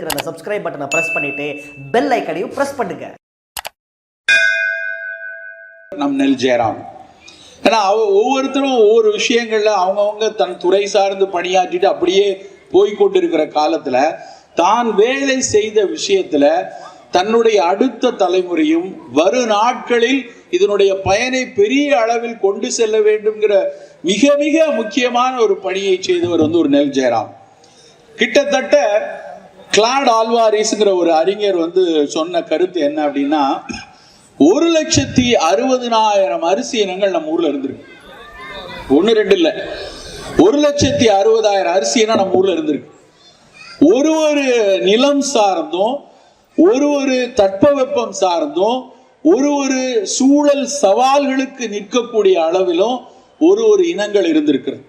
அந்த சப்ஸ்கிரைப் பட்டனை பிரஸ் பண்ணிட்டு பெல் ஐக்கனையும் பிரஸ் பண்ணுங்க. நம் நெல் ஜெயராம். ஏன்னா அவ ஒவ்வொருத்தரும் ஒவ்வொரு விஷயங்கள்ல அவங்கவுங்க தன் துறை சார்ந்து பணியாற்றிட்டு அப்படியே போய்கொண்டிருக்கிற காலத்துல தான் வேலை செய்த விஷயத்துல தன்னுடைய அடுத்த தலைமுறையும் வரு நாட்களில் இதனுடைய பயனை பெரிய அளவில் கொண்டு செல்ல வேண்டும்ங்கிற மிக மிக முக்கியமான ஒரு பணியை செய்தவர் வந்து ஒரு நெல் ஜெயராம். கிட்டத்தட்ட கிளாட் ஆல்வாரிஸ்ங்கிற ஒரு அறிஞர் வந்து சொன்ன கருத்து என்ன அப்படின்னா ஒரு லட்சத்தி அறுபதினாயிரம் அரிசி இனங்கள் நம்ம ஊர்ல இருந்திருக்கு. ஒன்று ரெண்டு இல்லை. ஒரு லட்சத்தி அறுபதாயிரம் அரிசி இனம் நம்ம ஊர்ல இருந்திருக்கு. ஒரு ஒரு நிலம் சார்ந்தும் ஒரு ஒரு தட்பவெப்பம் சார்ந்தும் ஒரு ஒரு சூழல் சவால்களுக்கு நிற்கக்கூடிய அளவிலும் ஒரு ஒரு இனங்கள் இருந்திருக்கிறது.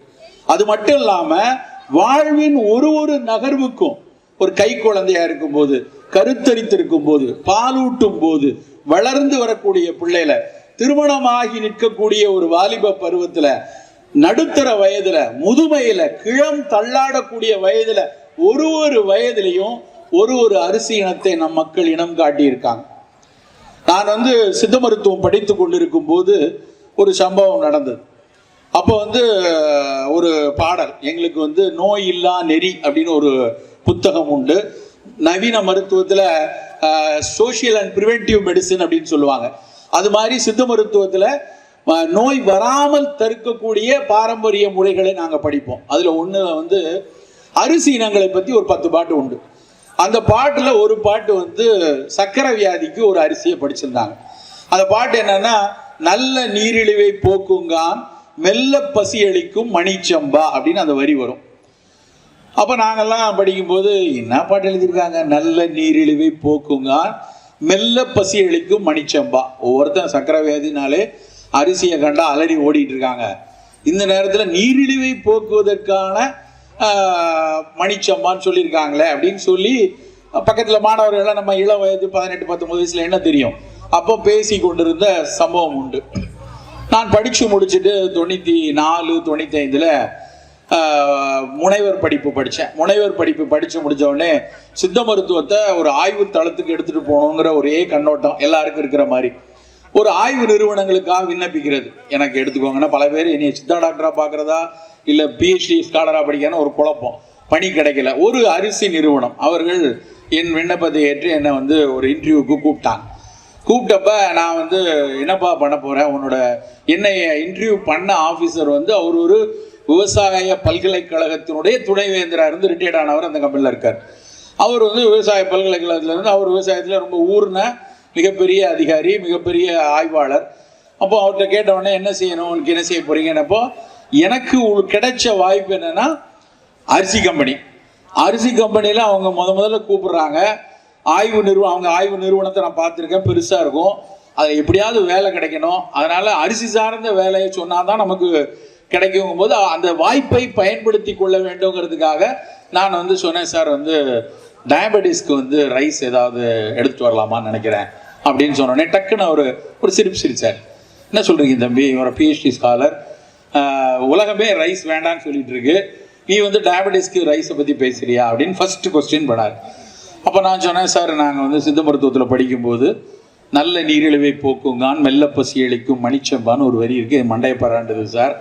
அது மட்டும் இல்லாம வாழ்வின் ஒரு ஒரு நகர்வுக்கும் ஒரு கை குழந்தையா இருக்கும்போது கருத்தரித்திருக்கும் போது பாலூட்டும் போது வளர்ந்து வரக்கூடிய பிள்ளையில திருமணமாகி நிற்கக்கூடிய ஒரு வாலிப பருவத்துல நடுத்தர வயதுல முதுமையில கிழம் தள்ளாடக்கூடிய வயதுல ஒரு ஒரு வயதிலையும் ஒரு ஒரு அரிசி இனத்தை நம் மக்கள் இனம் காட்டியிருக்காங்க. நான் வந்து சித்த மருத்துவம் படித்து கொண்டிருக்கும் போது ஒரு சம்பவம் நடந்தது. அப்போ வந்து ஒரு பாடல் எங்களுக்கு வந்து நோய் இல்லா நெறி அப்படின்னு ஒரு புத்தகம் உண்டு. நவீன மருத்துவத்தில் சோஷியல் அண்ட் ப்ரிவென்டிவ் மெடிசின் அப்படின்னு சொல்லுவாங்க. அது மாதிரி சித்த மருத்துவத்தில் நோய் வராமல் தடுக்கக்கூடிய பாரம்பரிய முறைகளை நாங்கள் படிப்போம். அதில் ஒன்று வந்து அரிசி இனங்களை பற்றி ஒரு பத்து பாட்டு உண்டு. அந்த பாட்டில் ஒரு பாட்டு வந்து சக்கரை வியாதிக்கு ஒரு அரிசியை படிச்சிருந்தாங்க. அந்த பாட்டு என்னன்னா நல்ல நீரிழிவை போக்குங்கான் மெல்ல பசி அளிக்கும் மணிச்சம்பா அப்படின்னு அந்த வரி வரும். அப்போ நாங்கள்லாம் படிக்கும்போது என்ன பாட்டு எழுதியிருக்காங்க? நல்ல நீரிழிவை போக்குங்கான் மெல்ல பசி அளிக்கும் மணிச்சம்பா. ஒவ்வொருத்தன் சக்கரை வியாதினாலே அரிசியை கண்டா அலறி ஓடிட்டு இருக்காங்க இந்த நேரத்தில் நீரிழிவை போக்குவதற்கான மணிச்சம்பான்னு சொல்லியிருக்காங்களே அப்படின்னு சொல்லி பக்கத்தில் மாணவர்கள்லாம் நம்ம இளம் வயது பதினெட்டு பத்தொன்பது வயசுல என்ன தெரியும்? அப்போ பேசி கொண்டிருந்த சம்பவம் உண்டு. நான் படித்து முடிச்சுட்டு தொண்ணூற்றி நாலு தொண்ணூற்றி ஐந்தில் முனைவர் படிப்பு படித்தேன் முனைவர் படிப்பு படித்து முடிச்ச சித்த மருத்துவத்தை ஒரு ஆய்வு தளத்துக்கு எடுத்துகிட்டு போகணுங்கிற ஒரே கண்ணோட்டம் எல்லாருக்கும் இருக்கிற மாதிரி. ஒரு ஆய்வு நிறுவனங்களுக்காக விண்ணப்பிக்கிறது. எனக்கு எடுத்துக்கோங்கன்னா பல பேர் என்னைய சித்தா டாக்டராக பார்க்குறதா இல்லை பிஹெச்டி ஸ்காலராக படிக்கணும் ஒரு குழப்பம். பணி கிடைக்கல. ஒரு அரிசி நிறுவனம். அவர்கள் என் விண்ணப்பத்தை ஏற்று என்னை வந்து ஒரு இன்டர்வியூக்கு கூப்பிட்டாங்க. கூப்பிட்டப்ப நான் வந்து என்னப்பா பண்ண போறேன்? உன்னோட என்னை இன்டர்வியூ பண்ண ஆஃபீஸர் வந்து அவர் ஒரு விவசாய பல்கலைக்கழகத்தினுடைய துணைவேந்தராக இருந்து ரிட்டையர்ட் ஆனவர் அந்த கம்பெனியில் இருக்கார். அவர் வந்து விவசாய பல்கலைக்கழகத்திலேருந்து அவர் விவசாயத்தில் ரொம்ப ஊர்ன மிகப்பெரிய அதிகாரி மிகப்பெரிய ஆய்வாளர். அப்போ அவர்கிட்ட கேட்ட உடனே என்ன செய்யணும்? உனக்கு என்ன செய்ய போறீங்கன்னப்போ எனக்கு கிடைச்ச வாய்ப்பு என்னன்னா அரிசி கம்பெனி அரிசி கம்பெனியில் அவங்க முத முதல்ல கூப்பிடுறாங்க. ஆய்வு நிறுவனம் அவங்க ஆய்வு நிறுவனத்தை நான் பார்த்துருக்கேன். பெருசாக இருக்கும். அதில் எப்படியாவது வேலை கிடைக்கணும். அதனால் அரிசி சார்ந்த வேலையை சொன்னால் தான் நமக்கு கிடைக்கும் போது அந்த வாய்ப்பை பயன்படுத்தி கொள்ள வேண்டுங்கிறதுக்காக நான் வந்து சொன்னேன் சார் வந்து டயபெட்டிஸ்க்கு வந்து ரைஸ் ஏதாவது எடுத்துட்டு வரலாமான்னு நினைக்கிறேன். அப்படின்னு சொன்னோடனே டக்குன்னு ஒரு ஒரு சிரிப்பு சிரிச்சார். என்ன சொல்கிறீங்க தம்பி? ஒரு பிஹெச்டி ஸ்காலர் உலகமே ரைஸ் வேண்டாம்னு சொல்லிட்டு இருக்கு. நீ வந்து டயபெட்டிஸ்க்கு ரைஸை பற்றி பேசுறியா? அப்படின்னு ஃபர்ஸ்ட் கொஸ்டின் பண்ணார் அப்போ நான் சொன்னேன் சார் நாங்கள் வந்து சித்த மருத்துவத்தில் படிக்கும்போது நல்ல நீரிழிவை போக்குங்கான் மெல்ல பசி அளிக்கும் மணிச்சம்பான்னு ஒரு வரி இருக்குது மண்டைய பராண்டது சார்.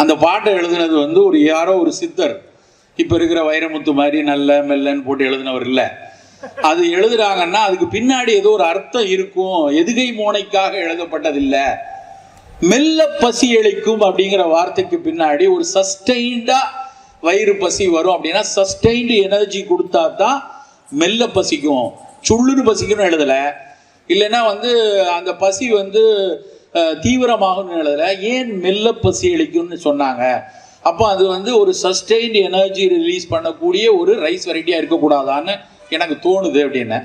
அந்த பாட்டை எழுதுனது வந்து ஒரு யாரோ ஒரு சித்தர். இப்போ இருக்கிற வைரமுத்து மாதிரி நல்ல மெல்லன்னு போட்டு எழுதினவர் இல்லை. அது எழுதுறாங்கன்னா அதுக்கு பின்னாடி ஏதோ ஒரு அர்த்தம் இருக்கும் எதுகை மோனைக்காக எழுதப்பட்டதில்லை. மெல்ல பசி அளிக்கும் அப்படிங்கிற வார்த்தைக்கு பின்னாடி ஒரு சஸ்டைண்டா வயிறு பசி வரும் அப்படின்னா சஸ்டைன்டு எனர்ஜி கொடுத்தா தான் மெல்ல பசிக்கும். சுள்ளுன்னு பசிக்கும்னு எழுதலை. இல்லைன்னா வந்து அந்த பசி வந்து தீவிரமாகும்னு எழுதலை. ஏன் மெல்ல பசி அளிக்கும்னு சொன்னாங்க? அப்போ அது வந்து ஒரு சஸ்டெயின்டு எனர்ஜி ரிலீஸ் பண்ணக்கூடிய ஒரு ரைஸ் வெரைட்டியாக இருக்கக்கூடாதான்னு எனக்கு தோணுது அப்படின்னு.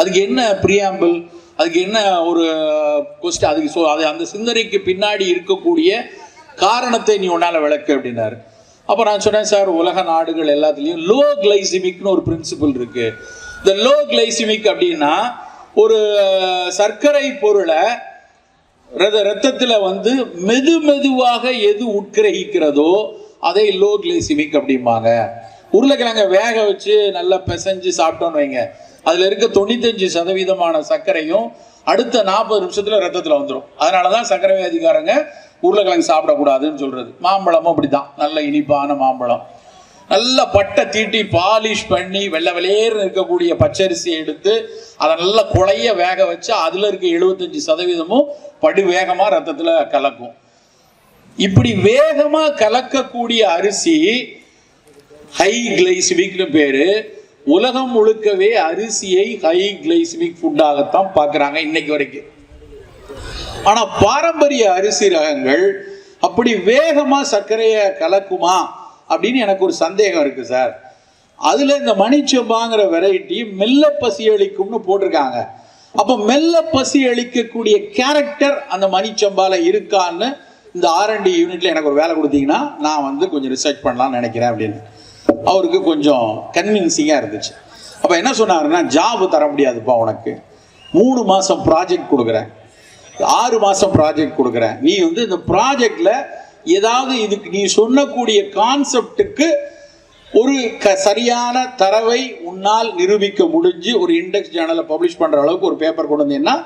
அதுக்கு என்ன ப்ரியாம்பிள் அதுக்கு என்ன ஒரு கொஸ்டின் அதுக்கு ஸோ அது அந்த சிந்தனைக்கு பின்னாடி இருக்கக்கூடிய காரணத்தை நீ உன்னால் விளக்கு அப்படின்னாரு. அப்போ நான் சொன்னேன் சார் உலக நாடுகள் எல்லாத்துலேயும் லோ கிளைசிமிக்னு ஒரு பிரின்சிபல் இருக்கு. இந்த லோ கிளைசிமிக் அப்படின்னா ஒரு சர்க்கரை பொருளை ரத ரத்தத்தில் வந்து மெது மெதுவாக எது உட்கிரகிக்கிறதோ அதை லோ கிளைசிமிக் அப்படிம்பாங்க. உருளைக்கிழங்க வேக வச்சு நல்லா பிசைஞ்சு சாப்பிட்டோன்னு வைங்க. அதில் இருக்க தொண்ணூத்தஞ்சு சதவீதமான சர்க்கரையும் அடுத்த நாற்பது நிமிஷத்தில் ரத்தத்தில் வந்துடும் அதனாலதான் சர்க்கரை வியாதிக்காரங்க உருளைக்கிழங்கு சாப்பிடக்கூடாதுன்னு சொல்றது. மாம்பழமும் அப்படிதான். நல்ல இனிப்பான மாம்பழம். நல்ல பட்டை தீட்டி பாலிஷ் பண்ணி வெள்ளை வெளியேறு இருக்கக்கூடிய பச்சரிசியை எடுத்து அதை நல்லா குழைய வேக வச்சு அதுல இருக்க எழுபத்தஞ்சு சதவீதமும் படு வேகமா ரத்தத்துல கலக்கும். இப்படி வேகமா கலக்கக்கூடிய அரிசி ஹை கிளைசிமிக்னு பேரு. உலகம் முழுக்கவே அரிசியை ஹை கிளைசிமிக் ஃபுட்டாகத்தான் பார்க்குறாங்க இன்னைக்கு வரைக்கும். ஆனா பாரம்பரிய அரிசி ரகங்கள் அப்படி வேகமா சர்க்கரையை கலக்குமா அப்படின்னு எனக்கு ஒரு சந்தேகம் இருக்கு சார். அதுல இந்த மணிச்சம்பாங்கிற வெரைட்டி மெல்ல பசி அளிக்கும்னு போட்டிருக்காங்க. அப்ப மெல்ல பசி அளிக்கக்கூடிய கேரக்டர் அந்த மணிச்சம்பால இருக்கான்னு இந்த ஆர்என்டி யூனிட்ல எனக்கு ஒரு வேலை கொடுத்தீங்கன்னா நான் வந்து கொஞ்சம் ரிசர்ச் பண்ணலாம்னு நினைக்கிறேன் அப்படின்னு. அவருக்கு கொஞ்சம் கன்வின்சிங்காக இருந்துச்சு. அப்போ என்ன சொன்னாருன்னா ஜாப் தர முடியாதுப்பா உனக்கு. மூணு மாதம் ப்ராஜெக்ட் கொடுக்குறேன். ஆறு மாதம் ப்ராஜெக்ட் கொடுக்குறேன். நீ வந்து இந்த ப்ராஜெக்டில் ஏதாவது இதுக்கு நீ சொன்னக்கூடிய கான்செப்டுக்கு ஒரு க சரியான தரவை உன்னால் நிரூபிக்க முடிஞ்சு ஒரு இண்டெக்ஸ் ஜேர்னலை பப்ளிஷ் பண்ணுற அளவுக்கு ஒரு பேப்பர் கொண்டு வந்தீங்கன்னா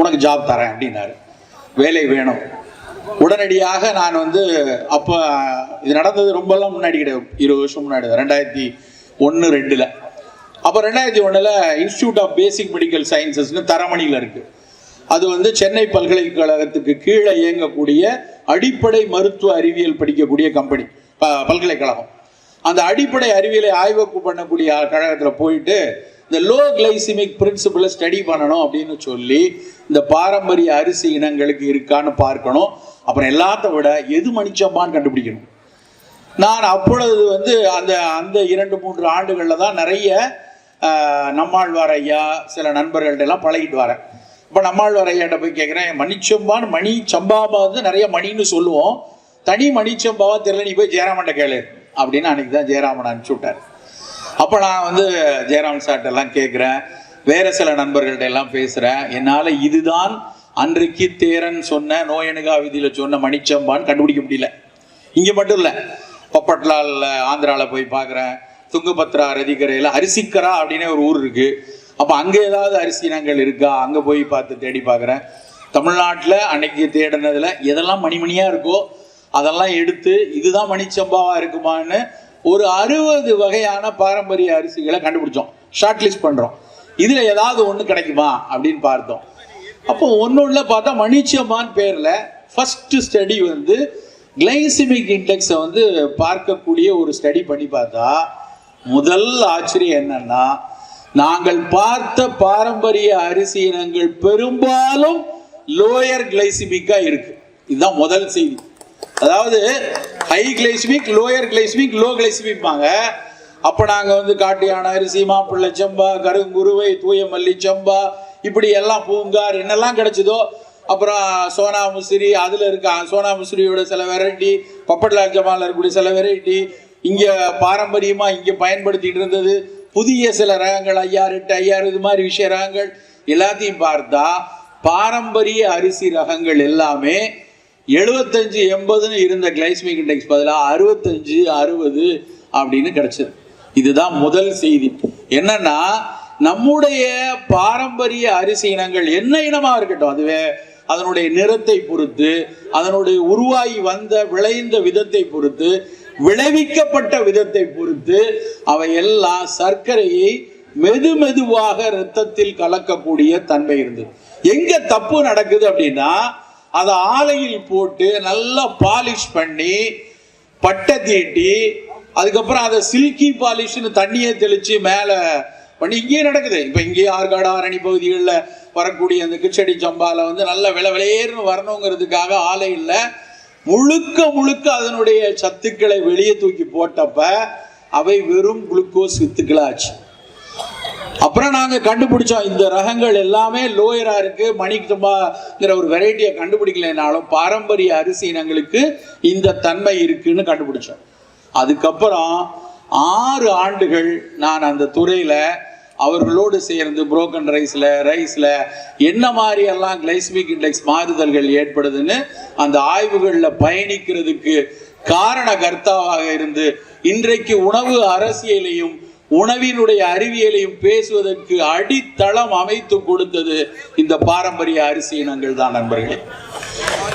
உனக்கு ஜாப் தரேன் அப்படின்னாரு. வேலை வேணும். உடனடியாக நான் வந்து அப்போ இது நடந்தது ரொம்பலாம் முன்னாடி கிடையாது. இருபது வருஷம் முன்னாடி ரெண்டாயிரத்தி ஒன்று ரெண்டில். அப்போ ரெண்டாயிரத்தி ஒன்றில் இன்ஸ்டியூட் ஆஃப் பேசிக் மெடிக்கல் சயின்சஸ்னு தரமணியில் இருக்குது அது வந்து சென்னை பல்கலைக்கழகத்துக்கு கீழே இயங்கக்கூடிய அடிப்படை மருத்துவ அறிவியல் படிக்கக்கூடிய கம்பெனி ப- பல்கலைக்கழகம். அந்த அடிப்படை அறிவியலை ஆய்வுக்கு பண்ணக்கூடிய கழகத்தில் போயிட்டு இந்த லோ கிளைசிமிக் பிரின்சிபலை ஸ்டடி பண்ணணும் அப்படின்னு சொல்லி இந்த பாரம்பரிய அரிசி இனங்களுக்கு இருக்கான்னு பார்க்கணும். அப்புறம் எல்லாத்த விட எது மணிச்சம்பான்னு கண்டுபிடிக்கணும். நான் அப்பொழுது வந்து அந்த அந்த இரண்டு மூன்று ஆண்டுகளில் தான் நிறைய நம்மாழ்வார் ஐயா சில நண்பர்கள்ட்ட எல்லாம் பழகிட்டு வரேன். இப்போ நம்மாழ்வார் ஐயாட்ட போய் கேட்குறேன் மணிச்சம்பான்னு மணி சம்பாபா வந்து நிறைய மணின்னு சொல்லுவோம். தனி மணிச்சம்பாவா தெரியல நீ போய் ஜெயராமன்ட்ட கேளு அப்படின்னு அன்னைக்கு தான் ஜெயராமன் அனுப்பிச்சு விட்டார். அப்போ நான் வந்து ஜெயராமன் சார்ட்ட எல்லாம் கேட்குறேன் வேற சில நண்பர்கள்ட்ட எல்லாம் பேசுகிறேன் என்னால் இதுதான் அன்றைக்கு தேரன் சொன்ன நோயணுகா விதியில் சொன்ன மணிச்சம்பான்னு கண்டுபிடிக்க முடியல. இங்கே மட்டும் இல்லை பப்பட்லால் ஆந்திராவில் போய் பார்க்குறேன் துங்கபத்ரா ரதிக்கரையில் அரிசிக்கரா அப்படின்னு ஒரு ஊர் இருக்கு. அப்போ அங்கே ஏதாவது அரிசி இனங்கள் இருக்கா? அங்கே போய் பார்த்து தேடி பார்க்குறேன். தமிழ்நாட்டில் அன்னைக்கு தேடினதில் எதெல்லாம் மணிமணியாக இருக்கோ அதெல்லாம் எடுத்து இதுதான் மணிச்சம்பாவாக இருக்குமான்னு ஒரு அறுபது வகையான பாரம்பரிய அரிசிகளை கண்டுபிடிச்சோம். ஷார்ட் லிஸ்ட் பண்ணுறோம் இதில் ஏதாவது ஒன்று கிடைக்குமா? அப்படின்னு பார்த்தோம். அப்போ ஒன்றுள்ள பார்த்தா மணிச்சம்மான் பேரில் ஃபஸ்ட்டு ஸ்டடி வந்து கிளைசிமிக் இண்டெக்ஸை வந்து பார்க்கக்கூடிய ஒரு ஸ்டடி பண்ணி பார்த்தா முதல் ஆச்சரியம் என்னன்னா நாங்கள் பார்த்த பாரம்பரிய அரிசி இனங்கள் பெரும்பாலும் லோயர் கிளைசிமிக்கா இருக்கு. இதுதான் முதல் செய்தி. அதாவது high glycemic lower glycemic low கிளைசிமிக்பாங்க அப்போ நாங்கள் வந்து காட்டு யானை அரிசி மாப்பிள்ளை செம்பா கருங்குருவை தூய மல்லி செம்பா இப்படி எல்லாம் பூங்கார் என்னெல்லாம் கிடைச்சதோ அப்புறம் சோனா முசிறி அதில் இருக்க சோனா முசிறியோட சில வெரைட்டி பப்பட்லால் ஜமால் இருக்கக்கூடிய சில வெரைட்டி இங்கே பாரம்பரியமாக இங்கே பயன்படுத்திட்டு இருந்தது. புதிய சில ரகங்கள் ஐயாறு எட்டு ஐயாறு இது மாதிரி விஷய ரகங்கள் எல்லாத்தையும் பார்த்தா பாரம்பரிய அரிசி ரகங்கள் எல்லாமே எழுபத்தஞ்சு எண்பதுன்னு இருந்த கிளைஸ்மிக் இண்டெக்ஸ் பதிலாக அறுபத்தஞ்சு அறுபது அப்படின்னு கிடைச்சது. இதுதான் முதல் செய்தி. என்னன்னா நம்முடைய பாரம்பரிய அரிசி இனங்கள் என்ன இனமாக இருக்கட்டும் அதுவே அதனுடைய நிறத்தை பொறுத்து அதனுடைய உருவாகி வந்த விளைந்த விதத்தை பொறுத்து விளைவிக்கப்பட்ட விதத்தை பொறுத்து அவை எல்லாம் சர்க்கரையை மெது மெதுவாக இரத்தத்தில் கலக்கக்கூடிய தன்மை இருந்தது. எங்க தப்பு நடக்குது அப்படின்னா அதை ஆலையில் போட்டு நல்லா பாலிஷ் பண்ணி பட்டை தீட்டி அதுக்கப்புறம் அதை சில்கி பாலிஷ்னு தண்ணியை தெளிச்சு மேலே பண்ணி இங்கேயே நடக்குது. இப்போ இங்கேயே ஆற்காடு ஆரணி பகுதிகளில் வரக்கூடிய அந்த கிச்சடி சம்பாவில் வந்து நல்ல விளை விலையேறுன்னு வரணுங்கிறதுக்காக ஆலையில் முழுக்க முழுக்க அதனுடைய சத்துக்களை வெளியே தூக்கி போட்டப்ப அவை வெறும் குளுக்கோஸ் வித்துக்களாச்சு. அப்புறம் நாங்க கண்டுபிடிச்சோம் இந்த ரகங்கள் எல்லாமே லோயரா இருக்கு மணிக்குமாங்கிற ஒரு வெரைட்டியை கண்டுபிடிக்கலைனாலும் பாரம்பரிய அரிசி இனங்களுக்கு இந்த தன்மை இருக்குன்னு கண்டுபிடிச்சோம். அதுக்கப்புறம் ஆறு ஆண்டுகள் நான் அந்த துறையில அவர்களோடு சேர்ந்து புரோக்கன் ரைஸ்ல ரைஸ்ல என்ன மாதிரியெல்லாம் கிளைஸ்மிக் இண்டெக்ஸ் மாறுதல்கள் ஏற்படுதுன்னு அந்த ஆய்வுகளில் பயணிக்கிறதுக்கு காரண கர்த்தாவாக இருந்து இன்றைக்கு உணவு அரசியலையும் உணவினுடைய அறிவியலையும் பேசுவதற்கு அடித்தளம் அமைத்து கொடுத்தது இந்த பாரம்பரிய அரிசி இனங்கள் தான் நண்பர்களே.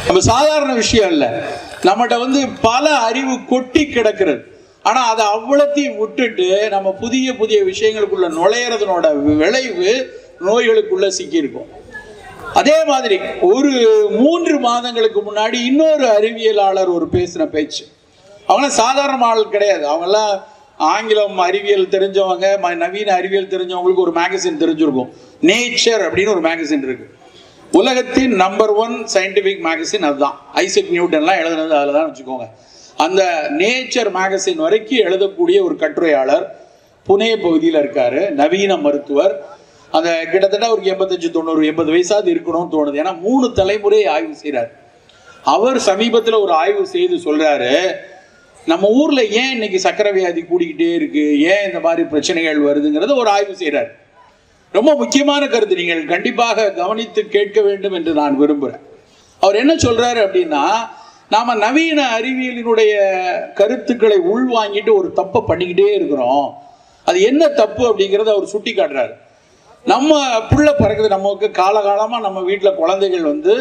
நம்ம சாதாரண விஷயம் இல்லை. நம்மகிட்ட வந்து பல அறிவு கொட்டி கிடக்கிறது. ஆனால் அதை அவ்வளோத்தையும் விட்டுட்டு நம்ம புதிய புதிய விஷயங்களுக்குள்ள நுழையிறதுனோட விளைவு நோய்களுக்குள்ள சிக்கியிருக்கும். அதே மாதிரி ஒரு மூன்று மாதங்களுக்கு முன்னாடி இன்னொரு அறிவியலாளர் ஒரு பேசின பேச்சு. அவங்களாம் சாதாரண ஆள் கிடையாது. அவங்கெல்லாம் ஆங்கிலம் அறிவியல் தெரிஞ்சவங்க ம- நவீன அறிவியல் தெரிஞ்சவங்களுக்கு ஒரு மேகசின் தெரிஞ்சிருக்கும். நேச்சர் அப்படின்னு ஒரு மேகசின் இருக்கு. உலகத்தின் நம்பர் ஒன் சயின்டிபிக் மேகசின் அதுதான். ஐசக் நியூட்டன்லாம் எழுதுனது அதில் தான் வச்சுக்கோங்க. அந்த நேச்சர் மேகசின் வரைக்கும் எழுதக்கூடிய ஒரு கட்டுரையாளர் புனே பகுதியில் இருக்காரு நவீன மருத்துவர். அந்த கிட்டத்தட்ட ஒரு எண்பத்தஞ்சு தொண்ணூறு எண்பது வயசாவது இருக்கணும்னு தோணுது. ஏன்னா மூணு தலைமுறை ஆய்வு செய்கிறார் அவர் சமீபத்தில் ஒரு ஆய்வு செய்து சொல்றாரு நம்ம ஊர்ல ஏன் இன்னைக்கு சக்கரை வியாதி கூடிக்கிட்டே இருக்கு? ஏன் இந்த மாதிரி பிரச்சனைகள் வருதுங்கிறத ஒரு ஆய்வு செய்கிறார் ரொம்ப முக்கியமான கருத்து. நீங்கள் கண்டிப்பாக கவனித்து கேட்க வேண்டும் என்று நான் விரும்புகிறேன் அவர் என்ன சொல்றாரு அப்படின்னா நாம் நவீன அறிவியலினுடைய கருத்துக்களை உள்வாங்கிட்டு ஒரு தப்பை பண்ணிக்கிட்டே இருக்கிறோம். அது என்ன தப்பு அப்படிங்கிறத அவர் சுட்டி காட்டுறாரு நம்ம புள்ள பிறகுது நமக்கு காலகாலமாக நம்ம வீட்டில் குழந்தைகள் வந்து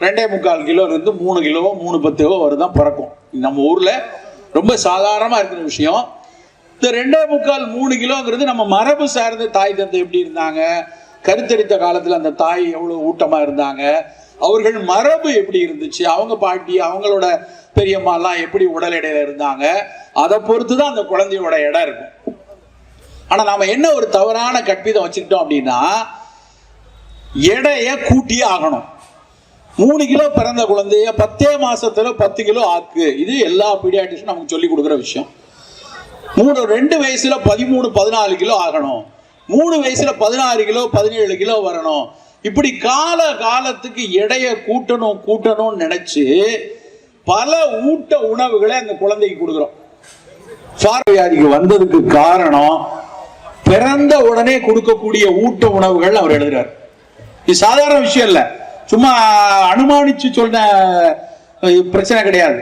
ரெண்டே முக்கால் கிலோ இருந்து மூணு கிலோவோ மூணு பத்துவோ வருதான் பிறக்கும். நம்ம ஊரில் ரொம்ப சாதாரணமாக இருக்கிற விஷயம். இந்த ரெண்டே முக்கால் மூணு கிலோங்கிறது நம்ம மரபு சார்ந்த தாய் தந்தை எப்படி இருந்தாங்க? கருத்தரித்த காலத்தில் அந்த தாய் எவ்வளோ ஊட்டமாக இருந்தாங்க? அவர்கள் மரபு எப்படி இருந்துச்சு? அவங்க பாட்டி அவங்களோட பெரியம்மாலாம் எப்படி உடல் எடையில இருந்தாங்க? அதை பொறுத்து தான் அந்த குழந்தையோட இடம் இருக்கும். ஆனா நாம என்ன ஒரு தவறான கற்பிதம் வச்சுக்கிட்டோம் அப்படின்னா எடையை கூட்டியே ஆகணும். மூணு கிலோ பிறந்த குழந்தைய பத்தே மாசத்துல பத்து கிலோ ஆக்கு. இது எல்லா பீடியாட்ரிஷனும் நமக்கு சொல்லி கொடுக்குற விஷயம். மூணு ரெண்டு வயசுல பதிமூணு பதினாலு கிலோ ஆகணும். மூணு வயசுல பதினாறு கிலோ பதினேழு கிலோ வரணும். இப்படி கால காலத்துக்கு எடைய கூட்டணும் கூட்டணும்னு நினைச்சு பல ஊட்ட உணவுகளை அந்த குழந்தைக்கு கொடுக்குறோம். பார்வையாதிக்கு வந்ததுக்கு காரணம் பிறந்த உடனே கொடுக்கக்கூடிய ஊட்ட உணவுகள் அவர் எழுதுறாரு. இது சாதாரண விஷயம் இல்லை. சும்மா அனுமானிச்சு சொன்ன பிரச்சனை கிடையாது.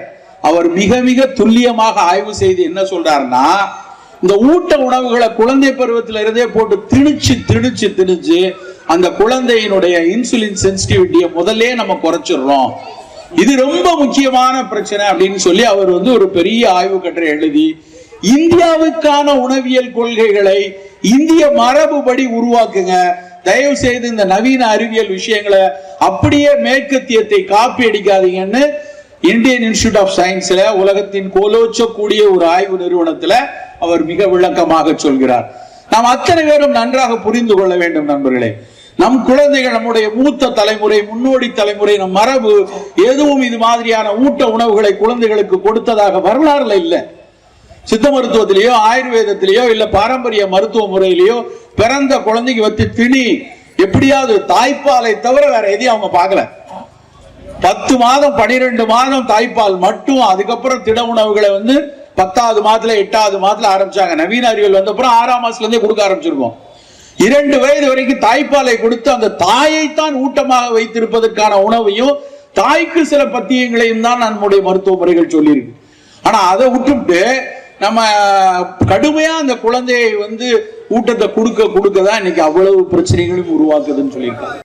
அவர் மிக மிக துல்லியமாக ஆய்வு செய்து என்ன சொல்றாருன்னா இந்த ஊட்ட உணவுகளை குழந்தை பருவத்தில இருந்தே போட்டு திணிச்சு திணிச்சு திணிச்சு அந்த குழந்தையினுடைய இன்சுலின் சென்சிட்டிவிட்டியை முதல்ல நம்ம குறைச்சிடுறோம். இது ரொம்ப முக்கியமான பிரச்சனை அப்படின்னு சொல்லி அவர் வந்து ஒரு பெரிய ஆய்வு கட்டுரை எழுதி இந்தியாவுக்கான உணவியல் கொள்கைகளை இந்திய மரபுபடி உருவாக்குங்க. தயவு செய்து இந்த நவீன அறிவியல் விஷயங்களை அப்படியே மேற்கத்தியத்தை காப்பி அடிக்காதீங்கன்னு இந்தியன் இன்ஸ்டிடியூட் ஆஃப் சயின்ஸ்ல உலகத்தின் கோலோச்சக்கூடிய ஒரு ஆய்வு நிறுவனத்துல அவர் மிக விளக்கமாக சொல்கிறார். நாம் அத்தனை பேரும் நன்றாக புரிந்து கொள்ள வேண்டும் நண்பர்களே. நம் குழந்தைகள் நம்முடைய மூத்த தலைமுறை முன்னோடி தலைமுறை நம் மரபு எதுவும் இது மாதிரியான ஊட்ட உணவுகளை குழந்தைகளுக்கு கொடுத்ததாக வரலாறுல இல்லை. சித்த மருத்துவத்திலேயோ ஆயுர்வேதத்திலேயோ இல்ல பாரம்பரிய மருத்துவ முறையிலேயோ பிறந்த குழந்தைக்கு வச்சு திணி எப்படியாவது தாய்ப்பாலை தவிர வேற எதையும் அவங்க பார்க்கல. பத்து மாதம் பனிரெண்டு மாதம் தாய்ப்பால் மட்டும் அதுக்கப்புறம் திட உணவுகளை வந்து பத்தாவது மாதத்துல எட்டாவது மாதத்துல ஆரம்பிச்சாங்க. நவீன அறிவியல் வந்த அப்புறம் ஆறாம் மாசத்துல இருந்தே கொடுக்க ஆரம்பிச்சிருக்கோம். இரண்டு வயது வரைக்கும் தாய்ப்பாலை கொடுத்து அந்த தாயைத்தான் ஊட்டமாக வைத்திருப்பதற்கான உணவையும் தாய்க்கு சில பத்தியங்களையும் தான் நம்முடைய மருத்துவ முறைகள் சொல்லியிருக்கு. ஆனா அதை விட்டுவிட்டு நம்ம கடுமையா அந்த குழந்தையை வந்து ஊட்டத்தை கொடுக்க கொடுக்க தான் இன்னைக்கு அவ்வளவு பிரச்சனைகளும் உருவாக்குதுன்னு சொல்லியிருக்காங்க.